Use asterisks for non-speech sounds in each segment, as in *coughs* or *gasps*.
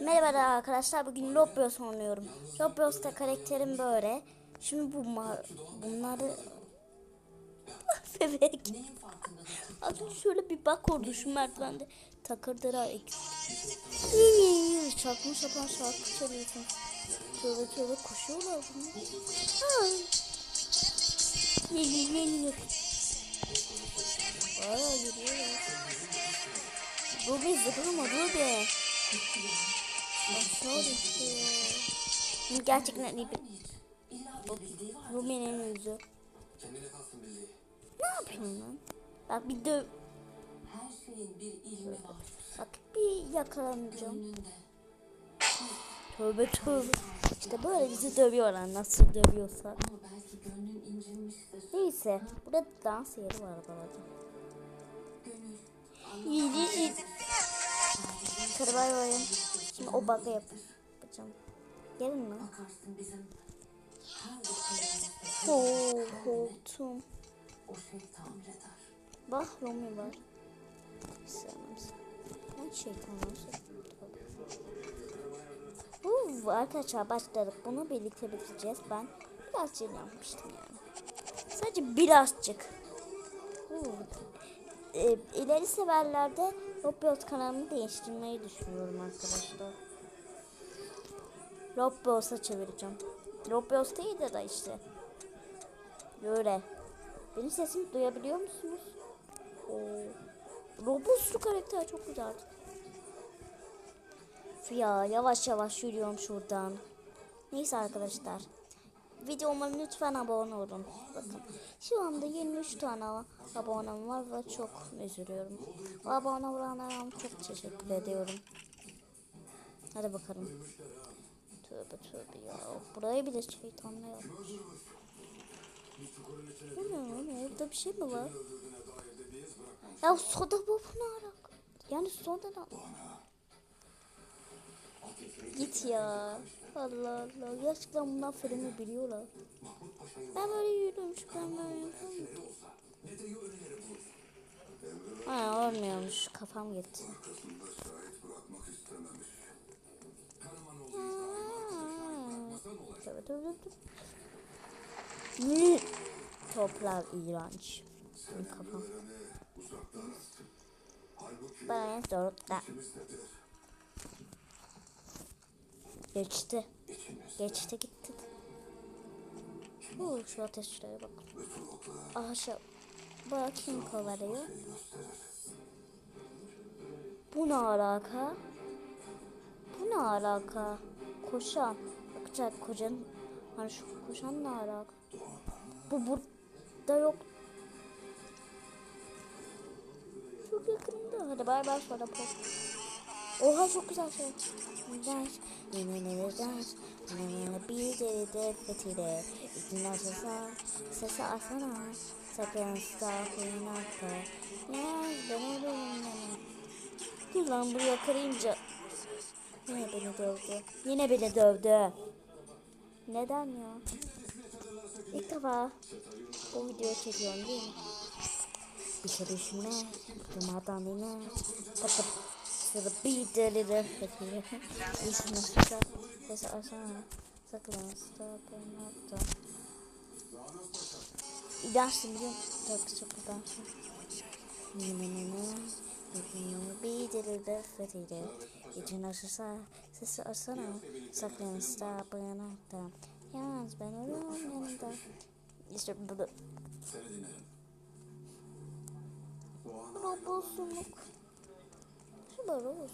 Merhaba arkadaşlar bugün Roblox oynuyorum. Roblox'ta karakterim böyle. Şimdi bu bunları *laughs* bebek. Az şöyle bir bak orada şu merdivende takırdıra Çakma şapan şarkı çalıyorsun. Şöyle şöyle koşuyorlar bunlar. Ha. Yeni yeni Bayağı yürüyorlar. Ruby zıplama Ruby. Aşağı düştü. Gerçekten iyi bir... Ruby'nin yüzü. Ne yapıyorsun lan? Bak bir döv... Her şeyin bir ilmi var. Bak bir yakalanacağım. Tövbe tövbe. İşte böyle bizi dövüyorlar nasıl dövüyorsa. Neyse. Burada dans yeri var arada. Gönül. İyi oyun. Şimdi o bug'ı yap yapacağım. Gelin mi? Bakarsın bizim her dokunduğumuzda Oo, korktum. o tamir eder. Bak Romy var. Sevmem Ben şeytanım Uf, arkadaşlar başladık. Bunu birlikte bitireceğiz. Ben birazcık yapmıştım yani. Sadece birazcık. Uf. Ee, ileri severlerde Roblox kanalımı değiştirmeyi düşünüyorum arkadaşlar. Roblox'a çevireceğim. Roblox değil de da işte. Böyle. Benim sesimi duyabiliyor musunuz? Oo. Roblox'lu karakter çok güzel. Ya yavaş yavaş yürüyorum şuradan. Neyse arkadaşlar. Videoma lütfen abone olun. Bakın şu anda 23 tane abonem var ve çok üzülüyorum. O abone olanlara çok teşekkür ediyorum. Hadi bakalım. Tövbe tövbe ya. Burayı bile şeytanla yapmış. Bu ne lan? Evde bir şey mi var? Ya soda bu ne alaka? Yani soda da... Git ya. Allah Allah. Gerçekten bundan filmi biliyorlar. Ben böyle yürüyorum şu ben böyle yapıyorum. Ha olmuyormuş. Kafam gitti. Ne? Toplar iğrenç. Benim kafam. Ben dörtte. Geçti. Geçti gitti. Oo, şu ateşlere bak. Aha şu. Bak kim kovalıyor. Bu ne alaka? Bu ne alaka? Koşan. Bakacak kocan. Hani şu koşan ne alaka? Bu burada yok. Çok yakında. Hadi bay bay sonra pop. Oha çok güzel şey. Dans, yeminle dans, yeminle bir deli de fetile. İçinden sesa, sesi asana. Sakın stop oynakta. Ya ben ölürüm Dur lan buraya kırınca. Yine beni dövdü. Yine beni dövdü. Neden ya? İlk defa bu videoyu çekiyorum değil mi? Bir şey düşünme. Durmadan yine. Bakıp Sıra bir deli de fethiye. İşin nasılsa sesi açsana. Sakın stop nokta. Dansın biliyor musun? Çok çok dansın. Yeminine. Yeminine bir deli de fethiye. İçin nasılsa sesi açsana. Sakın stop nokta. Yalnız ben ölüyorum yanında. İşte bu da. Robosunluk. Böyle olsun.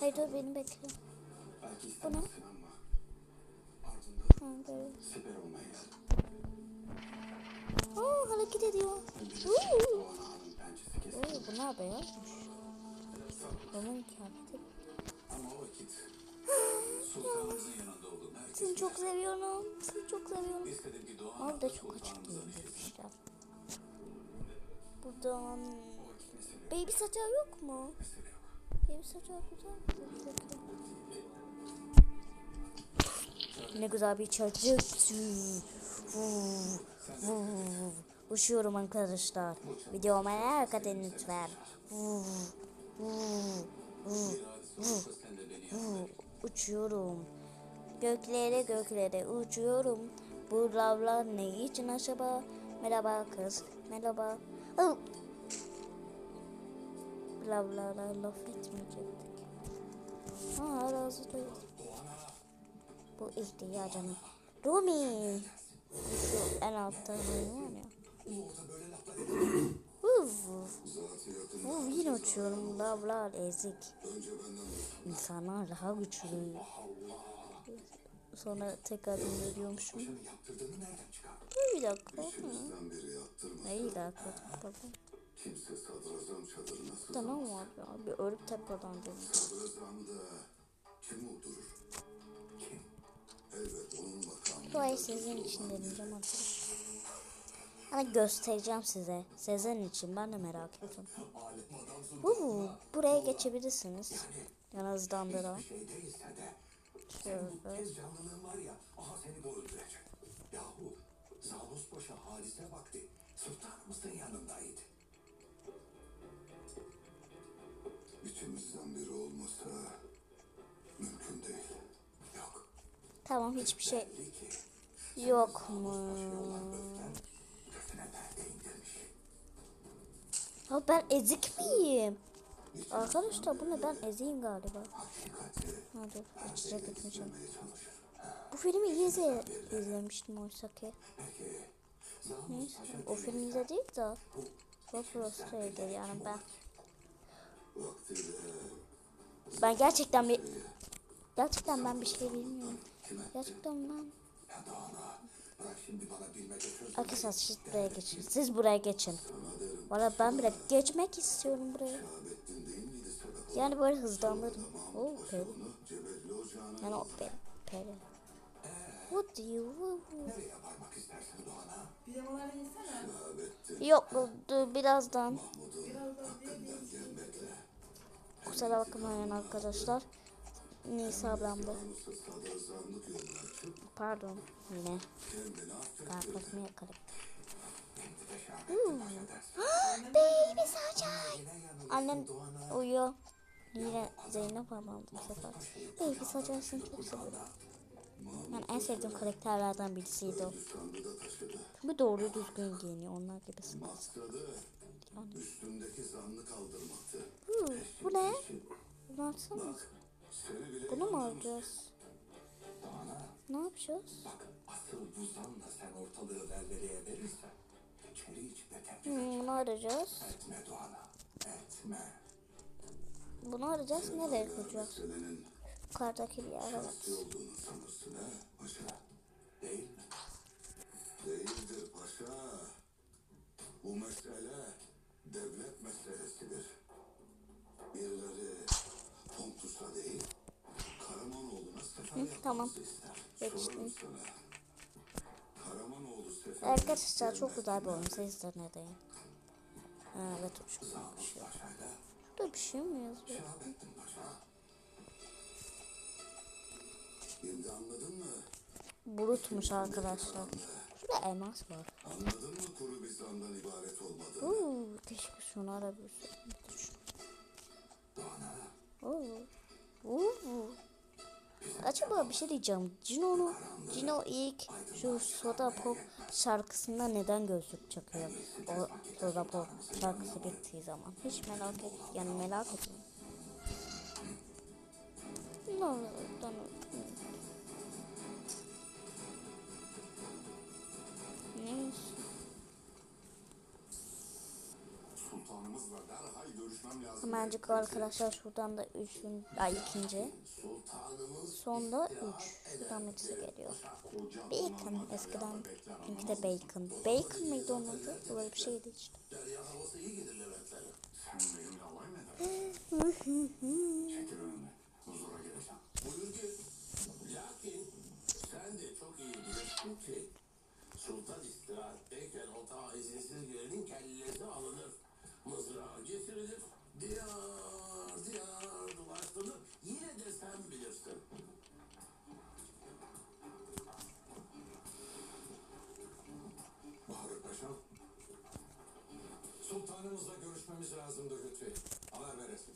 Hayır dur beni bekle. Bu ne? Aa, hareket ediyor. Uuu. Oo, bu ne beyazmış. Onun kıyafeti. Seni çok seviyorum. Seni çok seviyorum. Abi de çok açık giyinmişler. Buradan baby saçar yok mu? Ne güzel bir çocuk. Uçuyorum arkadaşlar. Videoma like atın lütfen. Uçuyorum. Göklere göklere uçuyorum. Bu lavlar ne için acaba? Merhaba kız. Merhaba. Lavlara laf etmeyecektik. Ha razı değil. Bu ihtiyacım. Rumi. Şu en altta ne var ya. Uf. Uf, yine uçuyorum. Lavlar ezik. İnsanlar daha güçlü. Sonra tekrar indiriyormuşum. Bir dakika. Ne dakika. Tamam. Kimse sadrazam çadırına Tamam sızamaz. var ya. Bir ölüp tekrardan dönüyor. Sadrazamı da kim uydurur? Kim? Elbet onun makamı. Burayı sizin için deneyeceğim arkadaşlar. Hani göstereceğim size. Sezen için ben de merak ettim. Uuu, buraya geçebilirsiniz. Yani hızlandıra. Şey. Şöyle. Yahu. Zavus Paşa hadise vakti. Sultanımızın yanındaydı. İçimizden biri olmasa mümkün değil. Yok. Tamam hiçbir şey yok mu? indirmiş. Ya ben ezik miyim? Arkadaşlar bu ne ben eziyim galiba. Hadi demeye çalışır. Bu filmi iyi izle, izlemiştim oysa ki. Neyse o film izledik de. Ropros'taydı yani ben. Ben gerçekten bir... Gerçekten ben bir şey bilmiyorum. Gerçekten ben... Arkadaşlar siz buraya geçin. Siz buraya geçin. Valla ben bile geçmek istiyorum buraya. Yani böyle hızlandırdım. Oo peri. Yani o peri. Peri. What do you want? Yok birazdan. Kusura bakmayın arkadaşlar. Nisa ablamdı. Pardon yine. Şahabettin Paşa dersin. Baby Sacay. Annem uyuyor. Yine Zeynep ablam bu sefer. Baby Sacay seni çok seviyorum. Ben en sevdiğim karakterlerden birisiydi o. Bu doğru düzgün giyiniyor onlar gibisin. Maksadı üstündeki zannı kaldırmaktı. Hı, bu ne? Bunu atsana. Bak seni bile Bunu mu alacağız? Ne yapacağız? bak asıl bu zanla sen ortalığı velveleye verirsen içeri içinde Hmm, bunu arayacağız. etme Doğan'a. Etme. Bunu arayacağız. Nereye koyacağız? Yukarıdaki bir yer evet. Değil mi? Değildir paşa. Bu mesele devlet meselesidir. Birileri Pontus'a değil, Karamanoğlu'na sefer Hı, tamam. Geçtim. Karamanoğlu sefer Arkadaşlar çok güzel bir oyun. Siz de ne deyin? Ha, evet Paşa'yla Burada bir şey mi yazıyor? Şimdi anladın mı? Bulutmuş arkadaşlar. Elmas var. Anladın mı kuru bir zandan ibaret olmadığını? Oo, teşekkür şunu arabilirsin. Doğan'a Oo. Oo. Acaba bir şey diyeceğim. Cino'nu Cino ilk şu Soda Pop şarkısında neden gözlük çakıyor? O Soda Pop şarkısı bittiği zaman. Hiç merak et. Yani merak etmiyorum. Ne olur, ne olur. Neymiş? Sultanımızla derhal görüşmem lazım. Hemencik arkadaşlar şuradan da üçün, ay ikinci. Sonda üç. Şuradan birisi geliyor. Bacon eskiden. Çünkü de bacon. Bacon mıydı onun adı? Böyle bir şeydi işte. Çekil önüme. Huzura geleceğim. Buyur git. Lakin sen de çok iyi bilirsin ki Sultan istirahatteyken otağa izinsiz girenin kellesi alınır. Mızrağı getirilir. Diyar diyar dolaştırılır. Yine de sen bilirsin. Bahri Paşa. Sultanımızla görüşmemiz lazımdır Lütfi. Haber veresin.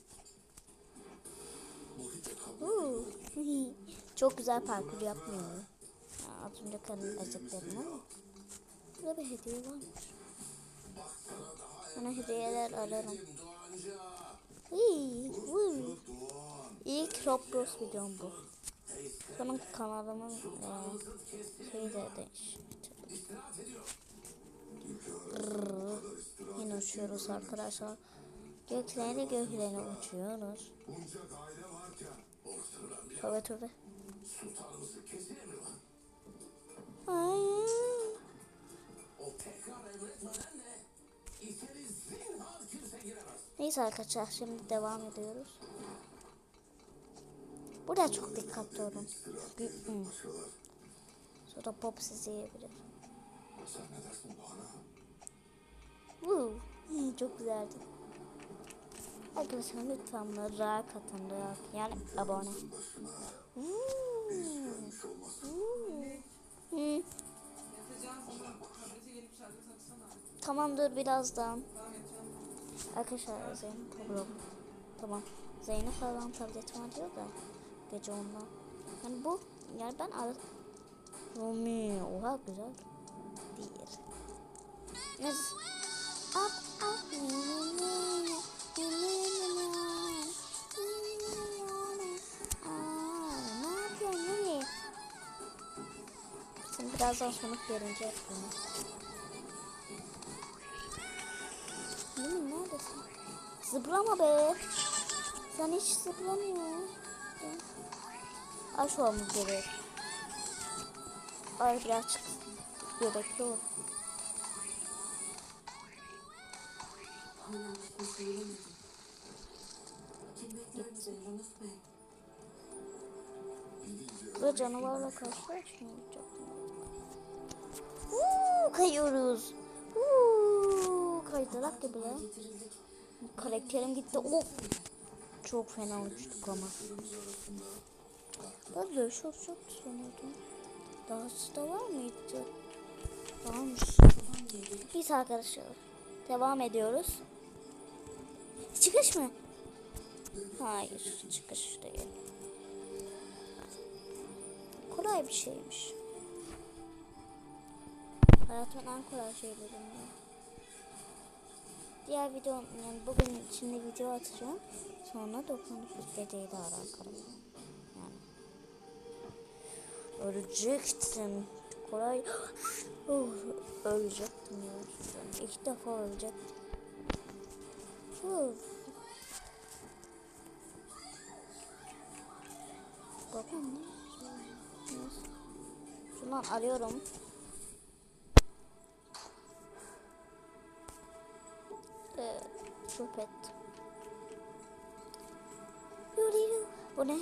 Çok güzel parkur yapmıyorum. Şimdi karnım acıklarına. Burada bir hediye varmış. Bana hediyeler alırım. İlk Roblox videom bu. Benim kanalımın e, şeyi de değişti. Yine uçuyoruz arkadaşlar. Göklerine göklerine uçuyoruz. Tövbe tövbe. Su kesin Neyse arkadaşlar şimdi devam ediyoruz. Burada çok dikkatli olun. Sonra pop sizi yiyebilir. Woo. Çok güzeldi. Arkadaşlar lütfen buna like atın. Yani abone. Başına Woo. Hı. Tamamdır birazdan. Arkadaşlar Zeynep problem. Tamam. Zeynep falan tabletim var diyor da gece ondan. Yani bu yani ben ar Rumi oha güzel değil. Neyse. Up, Birazdan sonuç görünce bunu. Değil mi? Neredesin? Zıplama be. Sen hiç zıplamıyorsun. Aç olmamız gerek. Ay birazcık gerekli olur. Ve canavarla karşılaşmayacak. Kayıyoruz. Uuu kaydırak gibi lan. Karakterim gitti. Of. Çok fena uçtuk ama. Ben böyle çok çok sanıyordum. Dahası da var mıydı? Varmış. Biz arkadaşlar devam ediyoruz. Çıkış mı? Hayır çıkış değil. Kolay bir şeymiş. Hayatımın en kolay şeylerinden. Diğer video yani bugün şimdi video atacağım. Sonra 99 bedeyle alakalı. Yani. Ölecektim. Kolay. *gasps* Oh, ölecektim ya. İlk defa ölecektim. Uf. Bakın ne? Şundan arıyorum. Çöp. Bu ne?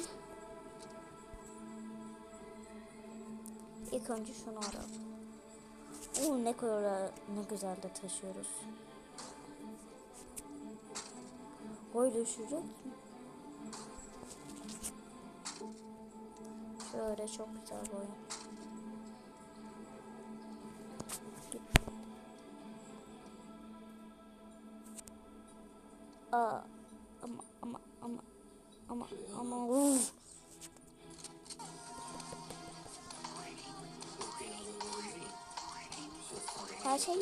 İlk önce şunu arayalım. Oo, ne kadar ne güzel de taşıyoruz. Böyle düşecek mi? Şöyle çok güzel bir ama ama. Her şey.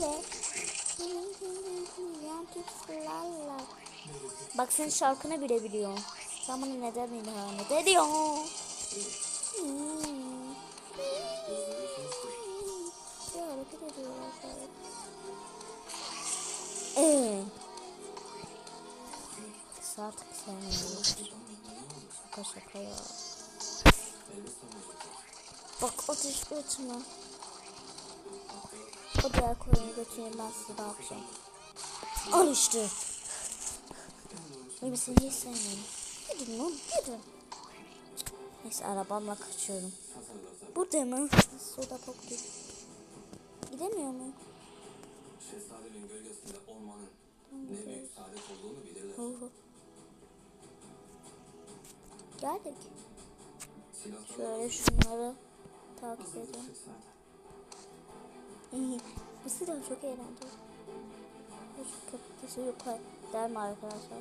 Yantıklarla. Bak senin şarkını bile biliyorum. Sen bana neden ihanet ediyorsun? Bak o diş götürme. O diğer koyunu götüreyim ben size ne yapacağım. Al işte. Seni hiç sevmiyorum. Gidin lan gidin. Neyse arabamla kaçıyorum. Burada mı? Soda pop gibi. Gidemiyor mu? Şehzadenin gölgesinde olmanın ne büyük saadet olduğunu bilirler. Oho. Geldik. Şöyle şunları takip. İyi. Bu silah çok eğlenceli. Şu köpekçisi yok der mi arkadaşlar?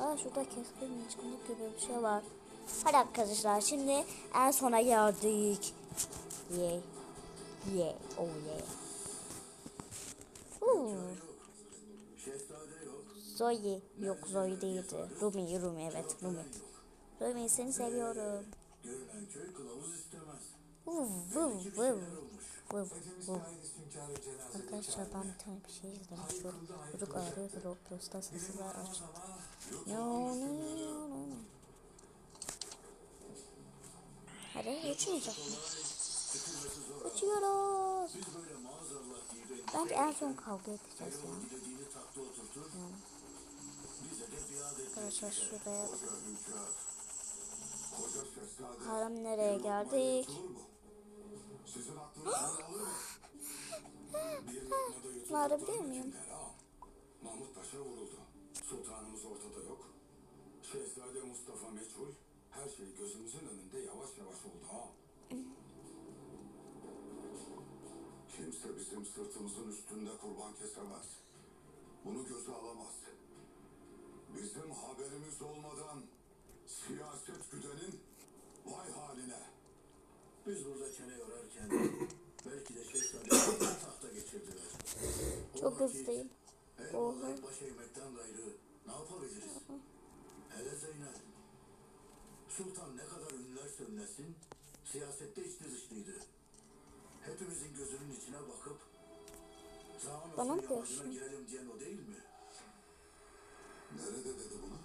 Aa şurada keskin çamlık gibi bir şey var. Hadi arkadaşlar şimdi en sona geldik. Yay. Yay. Oh yeah. Yok. Zoe. Yok Zoe değildi. Rumi, Rumi evet Rumi. Rumi seni seviyorum. Görünen köy kılavuz. Vuv vuv vuv. Vuv vuv. Arkadaşlar ben bir tane bir şey izledim. Şu çocuk ağrıyor Roblox'ta sesi var aç. No, no, no, no. Hadi uçmayacak mı? Uçuyoruz. Bence en son kavga edeceğiz ya. et. Arkadaşlar şuraya. Harem nereye geldik? Sizin aklınız *gasps* alır mı? Bir *gasps* lokmada yutup Bağırabilir tutan miyim? Mahmut Paşa vuruldu. Sultanımız ortada yok. Şehzade Mustafa meçhul. Her şey gözümüzün önünde yavaş yavaş oldu ha. *laughs* Kimse bizim sırtımızın üstünde kurban kesemez. Bunu göze alamaz. Bizim haberimiz olmadan siyaset güdenin vay haline. Biz burada çene yorarken *coughs* belki de şehzadeyi *coughs* tahta geçirdiler. Çok hızlıyım. Oha. alay baş eğmekten gayrı ne yapabiliriz? Hele Zeynep. Sultan ne kadar ünlerse ünlesin, siyasette içli dışlıydı. Hepimizin gözünün içine bakıp Zaman Bana olsun mı diyorsun? girelim diyen o değil mi? Nerede dedi bunu?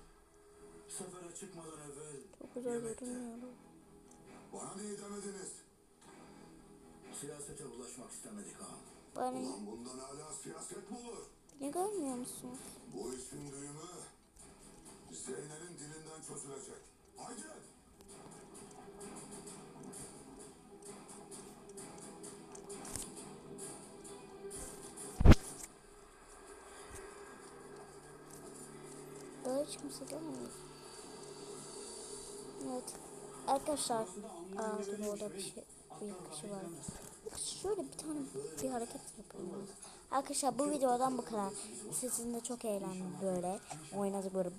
Sefere çıkmadan evvel Çok güzel yemekte. görünüyor. Bana niye demediniz? Siyasete bulaşmak istemedik ha. Bana Ulan bundan hala siyaset mi olur? ne görmüyor musunuz? Bu işin düğümü Zeynel'in dilinden çözülecek. Haydi! Daha hiç kimse gelmiyor. Evet. Arkadaşlar. Aa dur orada bir şey. Bir kişi var. Şöyle bir tane bir hareket yapalım. Arkadaşlar bu videodan bu kadar. Sizinle çok eğlendim böyle. Oynadık böyle.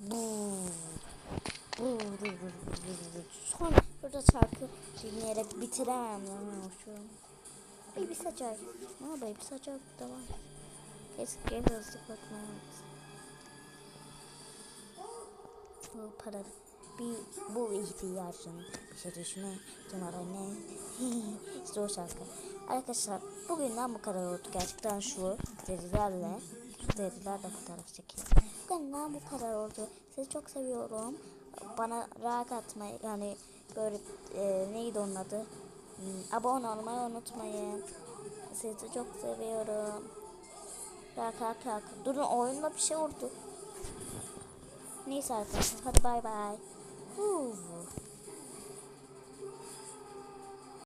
Sonra burada şarkı dinleyerek bitiremem. lan Şu. Baby saçak. Ne baby saçak da var. Keşke hızlı bakmam. Bu para bir bu ihtiyacın bir şey düşüne numara ne işte o şarkı. Arkadaşlar bugünden bu kadar oldu. Gerçekten şu derilerle şu derilerle fotoğraf çekiyorum bugünden bu kadar oldu. Sizi çok seviyorum. Bana like atmayı yani böyle e, neydi onun adı? Hmm, abone olmayı unutmayın. Sizi çok seviyorum. Rak rak rak. Durun oyunda bir şey oldu. Neyse arkadaşlar hadi bay bay. Ooh.